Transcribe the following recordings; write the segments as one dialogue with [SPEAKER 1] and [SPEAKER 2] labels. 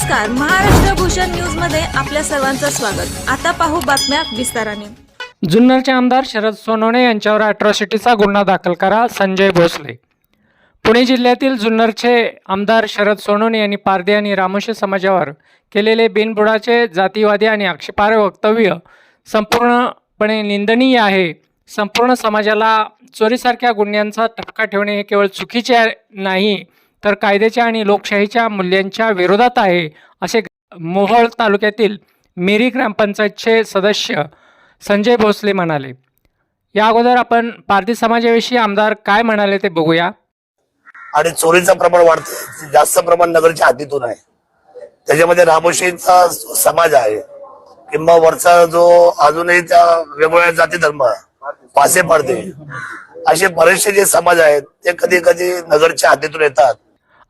[SPEAKER 1] नमस्कार. महाराष्ट्र भूषण न्यूजमध्ये आपल्या सर्वांचं स्वागत. आता पाहू बातम्या विस्ताराने.
[SPEAKER 2] जुन्नरचे आमदार शरद सोनवणे यांच्यावर अॅट्रॉसिटीचा गुन्हा दाखल करा संजय भोसले. पुणे जिल्ह्यातील जुन्नरचे आमदार शरद सोनवणे यांनी पारधी आणि रामोशी समाजावर केलेले बिनबुडाचे जातीवादी आणि आक्षेपार्ह वक्तव्य संपूर्णपणे निंदनीय आहे. संपूर्ण समाजाला चोरीसारख्या गुन्ह्यांचा ठपका ठेवणे हे केवळ चुकीचे आहे- नाही तर कायद्याच्या आणि लोकशाहीच्या मूल्यांच्या विरोधात आहे असे मोहोळ तालुक्यातील मिरी ग्रामपंचायतचे सदस्य संजय भोसले म्हणाले. या अगोदर आपण पारधी समाजाविषयी आमदार काय म्हणाले ते बघूया.
[SPEAKER 3] आणि चोरीचं प्रमाण वाढतं. जास्त प्रमाण नगरच्या हातीतून आहे. त्याच्यामध्ये रामोशींचा समाज आहे. किंवा वरचा जो अजूनही त्या वेगवेगळ्या जाती धर्म पासे पडते. असे बरेचसे जे समाज आहेत ते कधी कधी नगरच्या हातीतून येतात.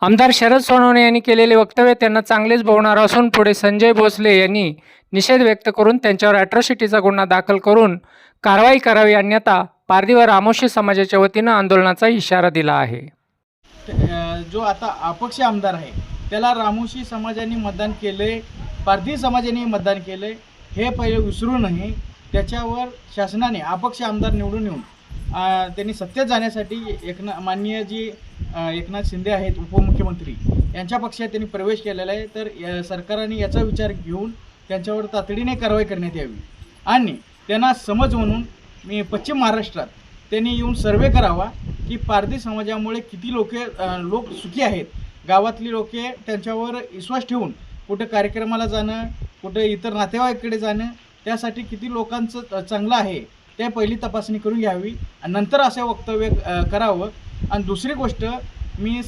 [SPEAKER 2] आमदार शरद सोनवणे यांनी केलेले वक्तव्य त्यांना चांगलेच भोवणार असून पुढे संजय भोसले यांनी निषेध व्यक्त करून त्यांच्यावर अॅट्रॉसिटीचा गुन्हा दाखल करून कारवाई करावी अन्यथा पारधी रामोशी समाजाच्या वतीनं आंदोलनाचा इशारा दिला आहे.
[SPEAKER 4] जो आता अपक्ष आमदार आहे त्याला रामोशी समाजाने मतदान केले पारधी समाजाने मतदान केले हे पहिले विसरू नये. त्याच्यावर शासनाने अपक्ष आमदार निवडून येऊन त्यांनी सत्तेत जाण्यासाठी एक माननीय जी एकनाथ शिंदे आहेत उपमुख्यमंत्री. यांच्या पक्षात त्यांनी प्रवेश केलेला आहे. तर या सरकारने याचा विचार घेऊन त्यांच्यावर तातडीने कारवाई करण्यात यावी. आणि त्यांना समज म्हणून मी पश्चिम महाराष्ट्रात त्यांनी येऊन सर्वे करावा की पारधी समाजामुळे किती लोके लोक सुखी आहेत. गावातली लोके त्यांच्यावर विश्वास ठेवून कुठं कार्यक्रमाला जाणं कुठं इतर नातेवाईकडे जाणं त्यासाठी किती लोकांचं चांगलं आहे ते पहिली तपासणी करून घ्यावी. आणि नंतर असं वक्तव्य करावं आणि दुसरी गोष्ट मी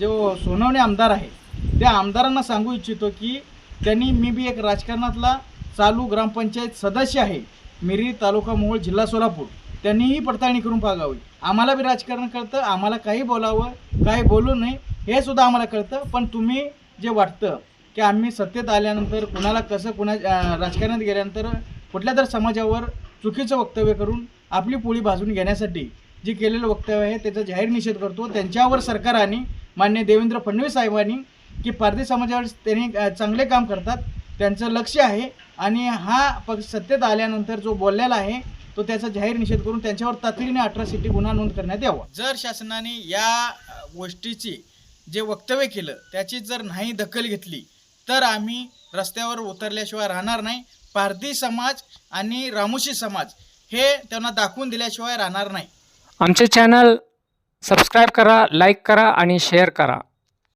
[SPEAKER 4] जो सोनवणे आमदार आहे त्या आमदारांना सांगू इच्छितो की त्यांनी मी बी एक राजकारणातला चालू ग्रामपंचायत सदस्य आहे मिरी तालुका मोहोळ जिल्हा सोलापूर. त्यांनीही पडताळणी करून पागावी. आम्हाला बी राजकारण कळतं आम्हाला काही बोलावं काही बोलू नये हे सुद्धा आम्हाला कळतं. पण तुम्ही जे वाटतं की आम्ही सत्तेत आल्यानंतर कुणाला कसं कुणा राजकारणात गेल्यानंतर कुठल्या तर समाजावर चुकीचं वक्तव्य करून आपली पोळी भाजून घेण्यासाठी जे केलेलं वक्तव्य आहे त्याचा जाहीर निषेध करतो. त्यांच्यावर सरकारने मान्य देवेंद्र फडणवीस साहेबांनी की पारधी समाजावर त्यांनी चांगले काम करतात. त्यांचं लक्ष आहे. आणि हा पक्ष सत्तेत आल्यानंतर जो बोललेला आहे तो त्याचा जाहीर निषेध करून त्यांच्यावर तातडीने अठरासिटी गुन्हा नोंद करण्यात यावा. जर शासनाने या गोष्टीची जे वक्तव्य केलं त्याची जर नाही दखल घेतली तर आम्ही रस्त्यावर उतरल्याशिवाय राहणार नाही. पारधी समाज आणि रामोशी समाज हे त्यांना दाखवून दिल्याशिवाय राहणार नाही.
[SPEAKER 2] आमचे चॅनल सबस्क्राईब करा लाईक करा आणि शेअर करा.